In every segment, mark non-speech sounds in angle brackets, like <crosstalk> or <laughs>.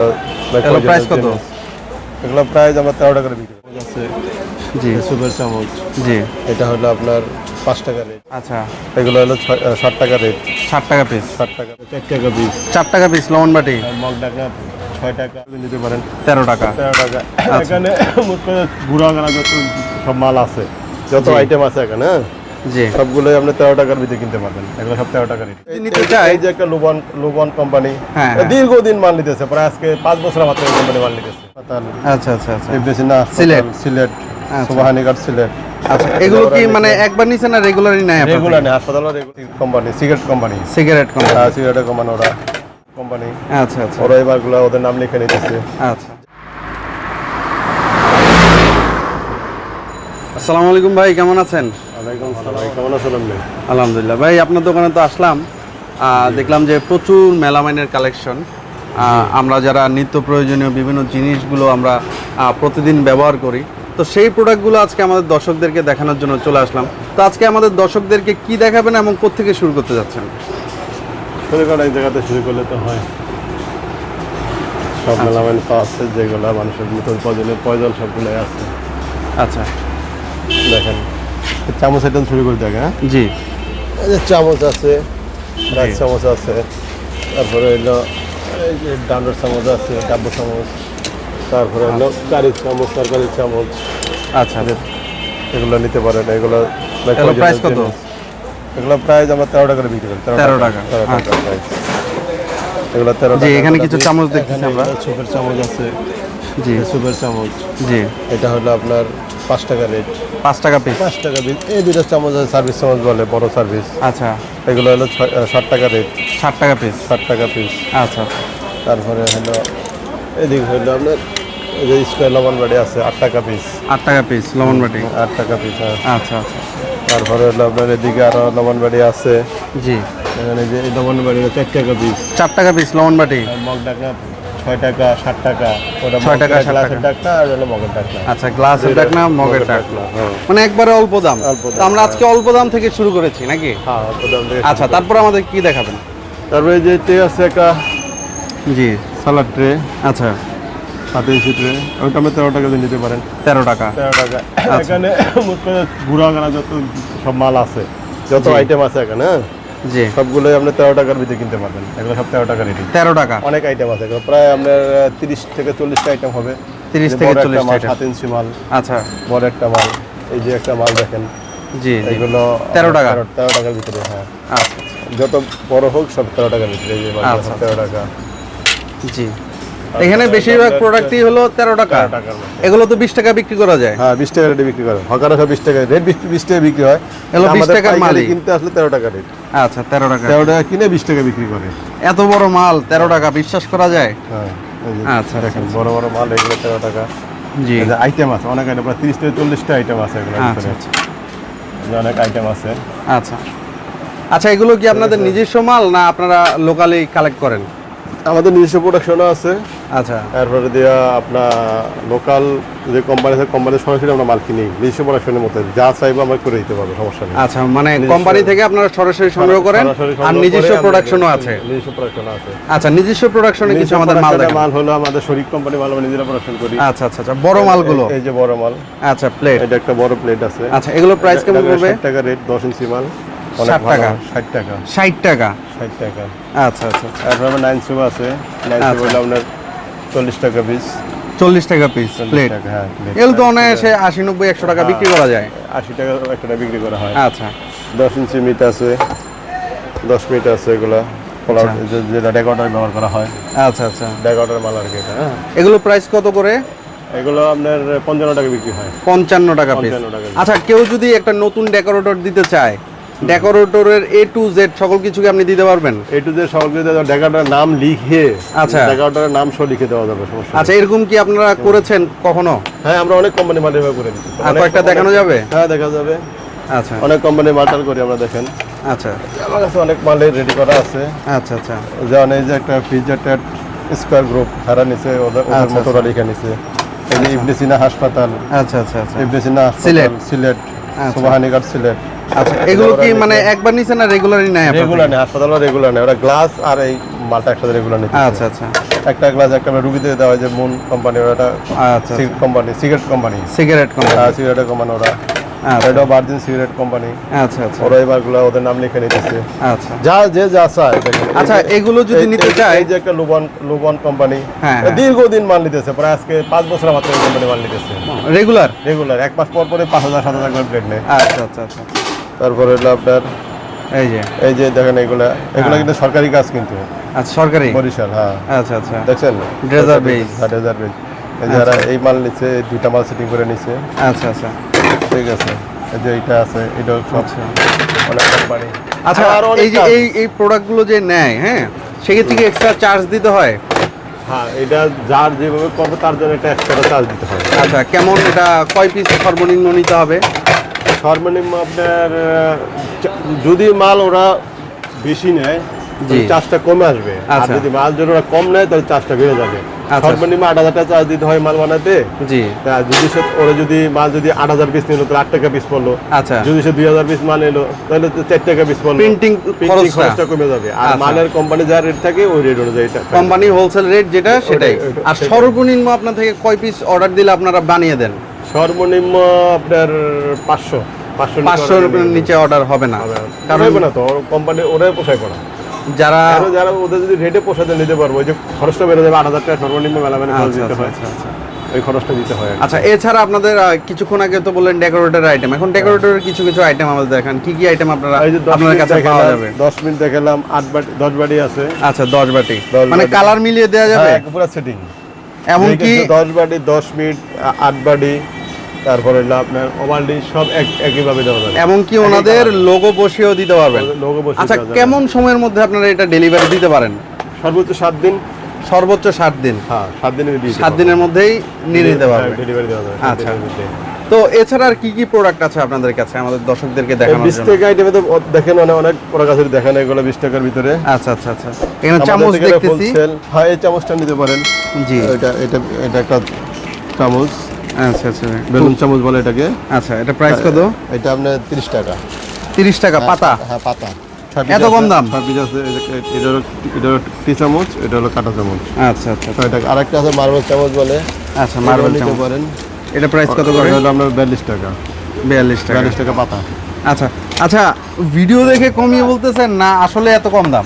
এগুলো প্রাইস কত? এগুলো প্রাইস আমরা তেরো টাকা বিক্রি আছে জি। সুপার চামচ। জি। এটা হলো আপনার পাঁচ টাকা রেট আচ্ছা। এগুলো হলো ষাট টাকা রেট ষাট টাকা পিস ষাট টাকা। চার টাকা পিস চার টাকা পিস লবণ বাটি। মগ টাকা ছয় টাকা। নিতে পারেন। তেরো টাকা। তেরো টাকা। এখানে মোট কথা গুঁড়া যত সব মাল আছে যত আইটেম আছে এখানে হ্যাঁ? জি। সবগুলোই আপনি তেরো টাকার ভিতরে কিনতে পারবেন। এগুলো সব তেরো টাকার এই যে একটা লুবন লুবন কোম্পানি হ্যাঁ, হ্যাঁ। দীর্ঘদিন মাল নিতেছে প্রায় আজকে পাঁচ বছর মাত্র এই কোম্পানি মাল নিতেছে। আচ্ছা আচ্ছা আচ্ছা। ইবনেসিনা সিলেট। সিলেট আচ্ছা। সিলেট। আচ্ছা এগুলো কি মানে একবার নিচে না রেগুলারই নেয় রেগুলার নেই হাসপাতাল company cigarette company cigarette company সিগারেটের কোম্পানি ওরা কোম্পানি আচ্ছা আচ্ছা। ওরা এবারগুলো ওদের নাম লিখে নিতেছে। আচ্ছা। আসসালামু আলাইকুম ভাই কেমন আছেন? আলহামদুলিল্লাহ। ভাই আপনার দোকানে তো আসলাম। দেখলাম যে প্রচুর মেলামাইনের কালেকশন। আমরা যারা নিত্য প্রয়োজনীয় বিভিন্ন জিনিসগুলো আমরা প্রতিদিন ব্যবহার করি তো সেই প্রোডাক্টগুলো আজকে আমাদের দর্শকদেরকে দেখানোর জন্য চলে আসলাম। তো আজকে আমাদের দর্শকদেরকে কি দেখাবেন এবং কোত্থেকে শুরু করতে যাচ্ছেন? শুরু করা এক জায়গাতে শুরু করলে তো হয়। সব মেলামেন পাওয়া আছে যেগুলো মানুষের নতুন প্রয়োজনের প্রয়োজন সবগুলোই আছে। আচ্ছা। দেখেন। চামচ আইটেম শুরু করে দেখেন হ্যাঁ? জি। এই যে চামচ আছে ডাক চামচ আছে তারপরে হইল এই যে ডান্ডার চামচ আছে ডাব্বু চামচ তারপরে হলো কারির চামচ তরকারির চামচ। আচ্ছা। এগুলো নিতে পারেন এগুলো প্রাইস কত? এগুলো প্রাইস আমরা তেরো টাকা করে বিক্রি করি 13 টাকা, তেরো টাকা। প্রাইস এগুলো তেরো জি, এখানে কিছু চামচ দেখতেছি আমরা। সুপার চামচ আছে জি। সুপার চামচ। জি। এটা হলো আপনার পাঁচ টাকা রেট পাঁচ টাকা পিস পাঁচ টাকা বিল এই দুটো চামচ সার্ভিস চামচ বলে বড় সার্ভিস আচ্ছা। এগুলো হলো ষাট টাকা রেট ষাট টাকা পিস ষাট টাকা পিস আচ্ছা। তারপরে হলো এদিকে হলো আপনার এই যে স্কোয়ার লবণ বাড়ি আছে আট টাকা পিস আট টাকা পিস লবণ বাটি। আট টাকা পিস হ্যাঁ। আচ্ছা আচ্ছা। তারপরে হলো আপনার এদিকে আরও লবণ বাড়ি আছে। জি। এখানে যে এই লবণ বাড়ি চার টাকা পিস চার টাকা পিস লবণ বাটি? আর মগ টাকা ছয় টাকা ষাট টাকা ওটা ছয় টাকা, গ্লাসের। টাকা। আর হলো মগের টাকা আচ্ছা গ্লাসের ডাক না মগের ডাক হ্যাঁ। মানে একবারে অল্প দাম। অল্প দাম, আমরা আজকে অল্প দাম থেকে শুরু করেছি নাকি? হ্যাঁ অল্প দাম থেকে আচ্ছা তারপর আমাদের কি দেখাবেন? তারপরে যে ট্রে আছে একটা জি। Salad tray. আচ্ছা। সাথে ইঞ্চি ট্রে। ওইটা আপনি তেরো টাকা দিয়ে নিতে পারেন। তেরো টাকা। তেরো টাকা। এখানে মোট কথা গানা যত সব মাল আছে যত আইটেম আছে এখানে হ্যাঁ? জি। সবগুলোই আপনি তেরো টাকার ভিতরে কিনতে পারবেন। এগুলো সব তেরো টাকার রেডি তেরো টাকা। অনেক আইটেম আছে। প্রায় আপনার তিরিশ থেকে চল্লিশটা আইটেম হবে। তিরিশ থেকে চল্লিশ মাল সাত ইঞ্চি মাল। আচ্ছা। বড় একটা মাল। এই যে একটা মাল দেখেন। জি এগুলো 13 টাকা? তেরো- তেরো টাকার ভিতরে হ্যাঁ। আচ্ছা যত বড় হোক সব তেরো টাকার ভিতরে। আচ্ছা, তেরো টাকা। জি। এখানে বেশিরভাগ প্রোডাক্টই হলো তেরো টাকা। এগুলো তো বিশ টাকা বিক্রি করা যায়। হ্যাঁ বিশ টাকা রেটে বিক্রি করে। হকারা সব বিশ টাকা রেট বিশ টাকা বিক্রি হয়। এগুলো 20 আমাদের টাকার মালই। কিনতে আসলে তেরো টাকা রেট। আচ্ছা তেরো টাকা। তেরো টাকা কিনে বিশ টাকা বিক্রি করে। এত বড় মাল তেরো টাকা বিশ্বাস করা যায়? হ্যাঁ আচ্ছা, দেখেন বড় বড় মাল এগুলো তেরো টাকা। জি। আইটেম আছে অনেক আইটেম প্রায় তিরিশ থেকে চল্লিশটা আইটেম আছে এগুলো আচ্ছা আচ্ছা। অনেক আইটেম আছে। আচ্ছা। আচ্ছা এগুলো কি আপনাদের নিজস্ব মাল না আপনারা লোকালি কালেক্ট করেন? আমাদের নিজস্ব প্রোডাকশনও আছে। আচ্ছা। তারপরে দিয়া আপনার লোকাল যে কোম্পানি আছে কোম্পানির সরাসরি আমরা মাল কিনি। নিজস্ব প্রোডাকশনের মধ্যে যা চাইব আমরা করে দিতে পারব সমস্যা নেই। আচ্ছা মানে কোম্পানি থেকে আপনারা সরাসরি সংগ্রহ করেন আর নিজস্ব প্রোডাকশনও আছে। নিজস্ব প্রোডাকশন আছে। আচ্ছা নিজস্ব প্রোডাকশনে কিছু আমাদের মাল দেখান। মাল হলো আমাদের শরীর কোম্পানি মাল আমরা নিজেরা প্রোডাকশন করি। আচ্ছা আচ্ছা আচ্ছা বড় মালগুলো? এই- যে বড় মাল। আচ্ছা প্লেট এটা একটা বড় প্লেট আছে। আচ্ছা এগুলো প্রাইস কেমন পড়বে? ষাট টাকা রেট দশ ইঞ্চি মাল। অনেক 60 ভালো। টাকা? ষাট টাকা। ষাট টাকা। ষাট টাকা। আচ্ছা আচ্ছা আচ্ছা। আমার নাইন সুপ আছে। নাইন সুপ আচ্ছা। হলো আপনার চল্লিশ টাকা পিস চল্লিশ টাকা পিস প্লেট হ্যাঁ। এগুলো তো অনায়াসে আশি নব্বই একশো টাকা বিক্রি করা যায়। আশি টাকা বিক্রি করা হয়। আচ্ছা। দশ ইঞ্চি মিট আছে। দশ মিট আছে এগুলো। যে- যেটা ডেকোটার ব্যবহার করা হয়। আচ্ছা আচ্ছা। ডেকোটার মাল আর কি এটা। হ্যাঁ। এগুলো প্রাইস কত করে? এগুলো আপনার পঞ্চান্ন টাকা বিক্রি হয়। পঞ্চান্ন টাকা পিস 55 টাকা। আচ্ছা কেউ যদি একটা নতুন ডেকোরেটর দিতে চায় ডেকোরেটরের এ টু জেড সকল কিছু কি আপনি দিতে পারবেন? এই টু যে সকলকে ডেকোটার নাম লিখে আচ্ছা। ডেকোটারের নাম সহ লিখে দেওয়া যাবে সমস্যা আচ্ছা এরকম কি আপনারা করেছেন কখনো? হ্যাঁ আমরা অনেক কোম্পানি মাল এভাবে করে দিচ্ছি আর কয়েকটা দেখানো যাবে? হ্যাঁ দেখা যাবে। আচ্ছা। অনেক কোম্পানি মালটাল করি আমরা দেখেন। আচ্ছা। আমার কাছে অনেক মালের রেডি করা আছে। আচ্ছা আচ্ছা। যেমন এই যে একটা ফিজারটেড স্কোয়ার গ্রুপ হারা নিচে ওদের ওদের আচ্ছা, মতো ওরা লিখে নিছে। এই যে ইবনেসিনা হাসপাতাল। আচ্ছা আচ্ছা আচ্ছা। ইবনেসিনা হাসপাতাল, সিলেট। সিলেট। আচ্ছা। সিলেট। আচ্ছা <laughs> এগুলো কি মানে একবার না রেগুলারই রেগুলার নেই হাসপাতাল রেগুলার নেই। ওরা গ্লাস আর এই মালটা একসাথে রেগুলার নিতে আচ্ছা আচ্ছা। একটা গ্লাস একটা দেওয়া হয় যে মুন কোম্পানি ওটা আচ্ছা company cigarette company cigarette company cigarette company ওরা। আচ্ছা। এটা ভার্জিন সিগারেট কোম্পানি আচ্ছা আচ্ছা। ওরা এবারগুলো ওদের নাম লিখে নিতেছে। আচ্ছা। যা যে যা চায় আচ্ছা এগুলো যদি নিতে চায় এই যে একটা লুবন লুবন কোম্পানি হ্যাঁ, হ্যাঁ। দীর্ঘদিন মাল নিতেছে প্রায় আজকে পাঁচ বছর মাত্র কোম্পানি মাল নিতেছে। রেগুলার রেগুলার এক মাস পর পরে পাঁচ হাজার সাত হাজার করে প্লেট নেয়। আচ্ছা আচ্ছা আচ্ছা। তারপরে হলো আপনার এই যে। এই যে দেখেন এগুলা। এগুলা হ্যাঁ। কিন্তু সরকারি কাজ কিন্তু। আচ্ছা সরকারি? বরিশাল হ্যাঁ। আচ্ছা আচ্ছা। দেখছেন? Dresser base। হ্যাঁ ড্রেজার বেজ এই যারা এই মাল নিচ্ছে দুইটা মাল সেটিং করে নিচ্ছে। আচ্ছা আচ্ছা। ঠিক আছে। এই যে এটা আছে এটা সব আচ্ছা। অনেক কোম্পানি। আচ্ছা আরও এই যে। এই এই প্রোডাক্টগুলো যে নেয় হ্যাঁ সেক্ষেত্রে কি এক্সট্রা চার্জ দিতে হয়? হ্যাঁ এটা যার যেভাবে করবে তার জন্য একটা এক্সট্রা চার্জ দিতে হবে আচ্ছা কেমন এটা কয় পিস সর্বনিম্ন নিতে হবে? সর্বনিম্ন আপনার যদি মাল ওরা বেশি নেয়। চার্জটা কমে আসবে। আর আচ্ছা। যদি মাল যদি ওরা কম নেয় তাহলে চার্জটা বেড়ে যাবে। আচ্ছা। সর্বনিম্ন আট হাজার টাকা চার্জ দিতে হয় মাল বানাতে জি। যদি সে ওরা যদি মাল যদি আট হাজার পিস নিল তাহলে আট টাকা পিস পড়ল। আচ্ছা। যদি সে দুই হাজার পিস মাল নিলো তাহলে চার টাকা পিস পড়ল। Printing খরচটা। কমে যাবে। আর। মালের কোম্পানি যা রেট থাকে ওই রেট অনুযায়ী কোম্পানি হোলসেল রেট যেটা সেটাই। আর সর্বনিম্ন আপনার থেকে কয় পিস অর্ডার দিলে আপনারা বানিয়ে দেন? সর্বনিম্ন আপনার পাঁচশো পাঁচশো পাঁচশোর নিচে অর্ডার হবে না। কারণ না তো কোম্পানি ওরাই পোষায় করা। যারা যারা ওদের যদি রেটে পোষাতে নিতে পারব ওই যে খরচটা বেড়ে যাবে আট হাজার টাকা সর্বনিম্ন মেলা মেলা আচ্ছা দিতে হয়। আচ্ছা আচ্ছা। ওই খরচটা দিতে হয় আচ্ছা এছাড়া আপনাদের কিছুক্ষণ আগে তো বললেন ডেকোরেটর আইটেম এখন ডেকোরেটরের কিছু কিছু আইটেম আমাদের দেখান। কি কি আইটেম আপনারা মিনিট কাছে পাওয়া যাবে? দশ মিনিট দেখালাম আট বাটি দশ বাটি আছে। আচ্ছা দশ বাটি। মানে কালার মিলিয়ে দেওয়া যাবে? হ্যাঁ, পুরো সেটিং এমনকি দশ বাটি দশ মিনিট আ- আট বাটি। তারপরে হলো আপনার ওভালডি সব এক একইভাবে দেওয়া যাবে। এমনকি ওনাদের লোগো বসিয়েও দিতে পারবেন? লোগো বসে আচ্ছা কেমন সময়ের মধ্যে আপনারা এটা ডেলিভারি দিতে পারেন? সর্বোচ্চ সাত দিন। সর্বোচ্চ সাত দিন। হ্যাঁ সাত দিনের সাত দিনের মধ্যেই নিয়ে নিতে পারবেন। ডেলিভারি দেওয়া যাবে আচ্ছা। তো এছাড়া আর কি কি প্রোডাক্ট আছে আপনাদের কাছে আমাদের দর্শকদেরকে দেখানোর জন্য? টাকা আইটেমে তো দেখেন অনেক অনেক প্রোডাক্ট আছে দেখেন এগুলো বিশ টাকার ভিতরে। আচ্ছা আচ্ছা আচ্ছা। এখানে চামচ দেখতেছি। হ্যাঁ এই চামচটা নিতে পারেন। জি। এটা এটা এটা একটা চামচ। আচ্ছা আচ্ছা। বেলুন চামচ বলে এটাকে। আচ্ছা এটা প্রাইস কত? এটা আপনার তিরিশ টাকা। তিরিশ টাকা পাতা? হ্যাঁ পাতা। এত কম দাম? এটা হলো এটা হলো টি চামচ এটা হলো কাটা চামচ। আচ্ছা আচ্ছা। ছয় টাকা। আরেকটা আছে মার্বেল চামচ বলে। আচ্ছা মার্বেল নিতে চামচ। পারেন। এটা প্রাইস কত করে? হলো আপনার বিয়াল্লিশ টাকা। বিয়াল্লিশ টাকা। বিয়াল্লিশ টাকা পাতা। আচ্ছা আচ্ছা ভিডিও দেখে কমিয়ে বলতেছেন না আসলে এত কম দাম?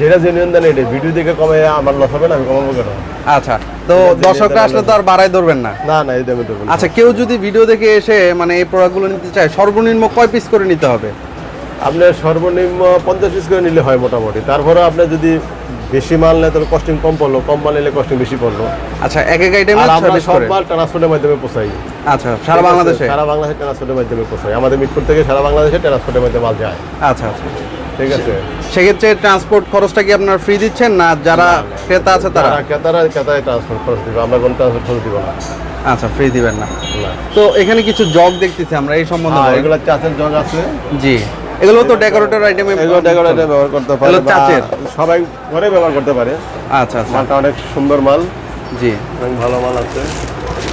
যেটা জেনুইন দেন এটা ভিডিও দেখে কমে আমার লস হবে না আমি কমাবো কেন? আচ্ছা তো এটা দর্শকরা আসলে তো আর বাড়াই ধরবেন না। না না এই দামে দেবেন আচ্ছা কেউ যদি ভিডিও দেখে এসে মানে এই প্রোডাক্টগুলো নিতে চায় সর্বনিম্ন কয় পিস করে নিতে হবে? আপনার সর্বনিম্ন পঞ্চাশ পিস করে নিলে হয় মোটামুটি। তারপরে আপনার যদি বেশি মাল নেয় তাহলে কস্টিং কম পড়ল কম মাল নিলে কস্টিং বেশি পড়ল। আচ্ছা এক এক আইটেমে আমরা সব মাল ট্রান্সপোর্টের মাধ্যমে পোষাই। আচ্ছা সারা বাংলাদেশে? সারা বাংলাদেশে ট্রান্সপোর্টের মাধ্যমে পোষাই। আমাদের মিটপুর থেকে সারা বাংলাদেশে ট্রান্সপোর্টের মাধ্যমে মাল যায়। আচ্ছা আচ্ছা। ঠিক আছে। সেক্ষেত্রে ট্রান্সপোর্ট খরচটা কি আপনার ফ্রি দিচ্ছেন না যারা ক্রেতা আছে তারা? তারা ক্রেতারা ক্রেতায় ট্রান্সপোর্ট খরচ দিবে আমরা কোনো ট্রান্সপোর্ট খরচ দিব না। আচ্ছা ফ্রি দিবেন না। তো এখানে কিছু জগ দেখতেছি আমরা এই সম্বন্ধে হ্যাঁ, এগুলো চাষের জগ আছে। জি। এগুলো তো ডেকোরেটর আইটেমে এগুলো ডেকোরেটে ব্যবহার করতে পারে এগুলো চাচের? সবাই ঘরে ব্যবহার করতে পারে। আচ্ছা আচ্ছা। মালটা অনেক সুন্দর মাল। জি। অনেক ভালো মাল আছে।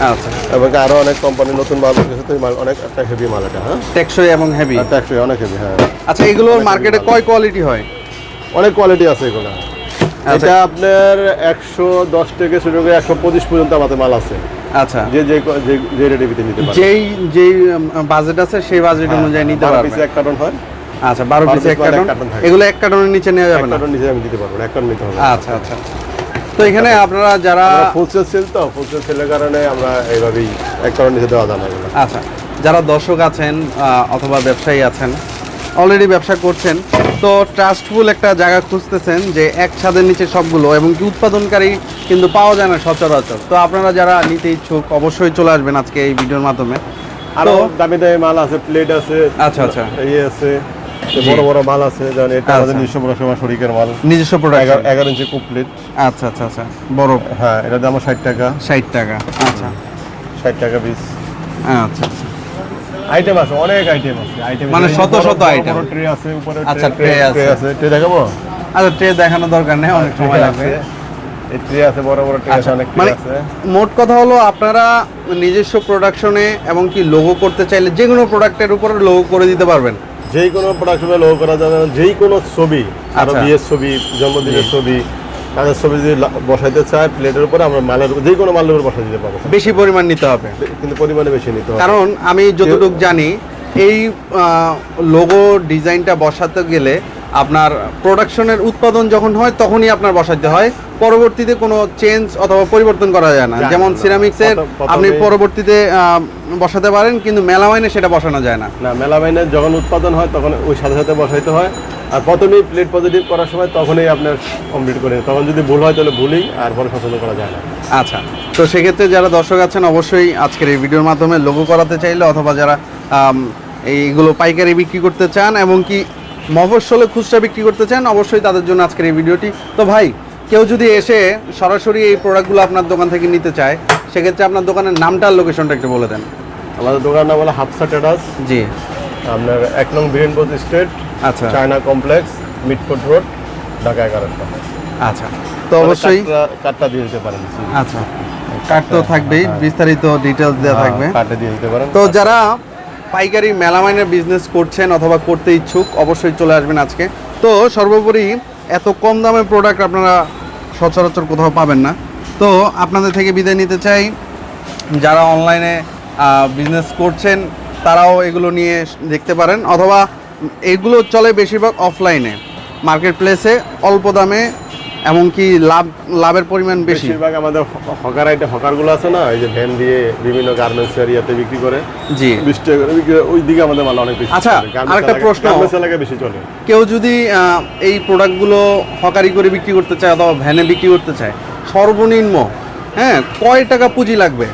আচ্ছা। এবং আরও অনেক কোম্পানি নতুন মাল উঠেছে তো মাল অনেক একটা হেভি মাল এটা হ্যাঁ? টেকসই এবং হেভি আর ট্যাক্সই অনেক হেভি হ্যাঁ। আচ্ছা এগুলোর মার্কেটে কয় কোয়ালিটি হয়? অনেক কোয়ালিটি আছে এগুলো। এটা আপনার একশো দশ থেকে শুরু করে একশো পঁচিশ পর্যন্ত আমাদের মাল আছে। আচ্ছা। যে যে যে- রেটে ভিতরে নিতে পারে যেই যেই বাজেট আছে সেই বাজেট অনুযায়ী নিতে পারবে। পিসে এক কার্টন হয়। আচ্ছা বারো পিস এক কার্টন এগুলো এক কার্টনের নিচে নেওয়া যাবে না? কার্টন নিচে আমি দিতে পারব না এক কার্টন নিতে হবে। আচ্ছা আচ্ছা। তো এখানে আপনারা যারা ফুলসেল সেল তো ফুলসেল সেলের কারণে আমরা এইভাবেই এক কার্টন নিচে দেওয়া যায় আচ্ছা যারা দর্শক আছেন অথবা ব্যবসায়ী আছেন অলরেডি ব্যবসা করছেন তো ট্রাস্টফুল একটা জায়গা খুঁজতেছেন যে এক ছাদের নিচে সবগুলো এবং কি উৎপাদনকারী কিন্তু পাওয়া যায় না সচরাচর তো আপনারা যারা নিতে ইচ্ছুক অবশ্যই চলে আসবেন আজকে এই ভিডিওর মাধ্যমে আরও দামি দামি মাল আছে প্লেট আছে আচ্ছা, আচ্ছা। ইয়ে আছে। বড় বড় মাল আছে যেমন এটা আমাদের আচ্ছা। নিজস্ব শরিকের মাল। নিজস্ব প্রোডাক্ট এগারো ইঞ্চি আচ্ছা আচ্ছা আচ্ছা। বড়। হ্যাঁ এটার দাম ষাট টাকা। ষাট টাকা আচ্ছা। ষাট টাকা পিস আচ্ছা আচ্ছা। আইটেম আছে অনেক আইটেম আছে। আইটেম মানে শত শত item। ট্রে আছে উপরে আচ্ছা, ট্রে আছে। আছে। ট্রে দেখাবো? আচ্ছা ট্রে দেখানোর দরকার নেই অনেক সময় লাগবে। ট্রে আছে বড় বড় ট্রে আছে আচ্ছা অনেক মানে মোট কথা হলো আপনারা নিজস্ব প্রোডাকশনে এবং কি লোগো করতে চাইলে যে কোনো প্রোডাক্টের উপরে লোগো করে দিতে পারবেন। যেই কোনো প্রোডাকশনে লোগো করা যাবে যে যেই কোনো ছবি আরও আচ্ছা। বিয়ের ছবি জন্মদিনের ছবি তাদের ছবি যদি লা- বসাইতে চায় প্লেটের উপরে আমরা মালের উপর- যে কোনো মালের উপর বসাই দিতে পারব। বেশি পরিমাণ নিতে হবে। কিন্তু পরিমাণে বেশি নিতে হবে। কারণ আমি যতটুকু জানি এই লোগো ডিজাইনটা বসাতে গেলে আপনার প্রোডাকশনের উৎপাদন যখন হয় তখনই আপনার বসাতে হয়। পরবর্তীতে কোনো চেঞ্জ অথবা পরিবর্তন করা যায় না। যেমন সিরামিক্সের আপনি পরবর্তীতে বসাতে পারেন কিন্তু মেলামাইনে সেটা বসানো যায় না। না মেলামাইনে যখন উৎপাদন হয় তখন ওই সাথে সাথে বসাইতে হয়। আর প্রথমেই প্লেট পজিটিভ করার সময় তখনই আপনার কমপ্লিট করে তখন যদি ভুল হয় তাহলে ভুলই আর পরে সচেতন করা যায় না। আচ্ছা। তো সেক্ষেত্রে যারা দর্শক আছেন অবশ্যই আজকের এই ভিডিওর মাধ্যমে লোগো করাতে চাইলে অথবা যারা এইগুলো পাইকারি বিক্রি করতে চান এবং কি মফস্বলে খুচরা বিক্রি করতে চান অবশ্যই তাদের জন্য আজকের এই ভিডিওটি। তো ভাই কেউ যদি এসে সরাসরি এই প্রোডাক্টগুলো আপনার দোকান থেকে নিতে চায় সেক্ষেত্রে আপনার দোকানের নামটা আর লোকেশনটা একটু বলে দেন। আমাদের দোকানের নাম হলো হাফসা টেরাস জি। আপনার এক নং বীরেনপুর স্টেট আচ্ছা। China complex Mitford road Dhaka এগারোটা। আচ্ছা। তো অবশ্যই কার্ডটা দিয়ে দিতে পারেন। আচ্ছা। কার্ড তো থাকবেই বিস্তারিত ডিটেলস দেওয়া থাকবে। কার্ডে দিয়ে দিতে পারেন। তো যারা পাইকারি মেলামাইনের বিজনেস করছেন অথবা করতে ইচ্ছুক, অবশ্যই চলে আসবেন আজকে। তো সর্বোপরি এত কম দামের প্রোডাক্ট আপনারা সচরাচর কোথাও পাবেন না। তো আপনাদের থেকে বিদায় নিতে চাই। যারা অনলাইনে বিজনেস করছেন, তারাও এগুলো নিয়ে দেখতে পারেন। অথবা এগুলো চলে বেশিরভাগ অফলাইনে মার্কেট প্লেসে অল্প দামে এমনকি লাভ লাভের পরিমাণ বেশি। বেশিরভাগ আমাদের হকার আইটে হকারগুলো আছে না এই যে ভ্যান দিয়ে বিভিন্ন গার্মেন্টস এরিয়াতে বিক্রি করে জি। বিশ টাকা করে বিক্রি করে, ওই দিকে আমাদের মাল অনেক বেশি আচ্ছা, আর একটা আরেকটা প্রশ্ন। এলাকায় বেশি চলে। কেউ যদি এই প্রোডাক্টগুলো হকারি করে বিক্রি করতে চায় অথবা ভ্যানে বিক্রি করতে চায় সর্বনিম্ন হ্যাঁ কয় টাকা পুঁজি লাগবে?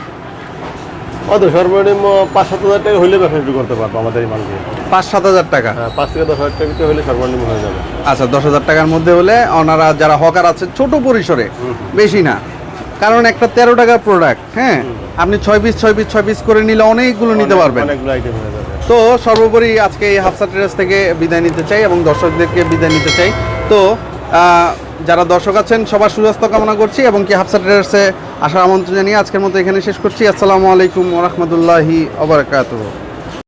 অত সর্বনিম্ন পাঁচ সাত হাজার টাকা হইলে ব্যবসা শুরু করতে পারব আমাদের এই মাল দিয়ে পাঁচ সাত হাজার টাকা? হ্যাঁ, পাঁচ থেকে দশ হাজার টাকা হলে সর্বনিম্ন হয়ে যাবে। আচ্ছা দশ হাজার টাকার মধ্যে হলে ওনারা যারা হকার আছে ছোট পরিসরে বেশি না। কারণ একটা তেরো টাকার প্রোডাক্ট হ্যাঁ? আপনি ছয় পিস ছয় পিস ছয় পিস করে নিলে অনেকগুলো নিতে পারবেন। তো সর্বোপরি আজকে এই হাফসা ট্রেডার্স থেকে বিদায় নিতে চাই এবং দর্শকদেরকে বিদায় নিতে চাই। তো যারা দর্শক আছেন, সবার সুস্বাস্থ্য কামনা করছি এবং কি হাফসা ট্রেডার্সে আসার আমন্ত্রণ জানিয়ে আজকের মতো এখানে শেষ করছি। আসসালামু আলাইকুম রহমতুল্লাহি ওবরাকাতুহ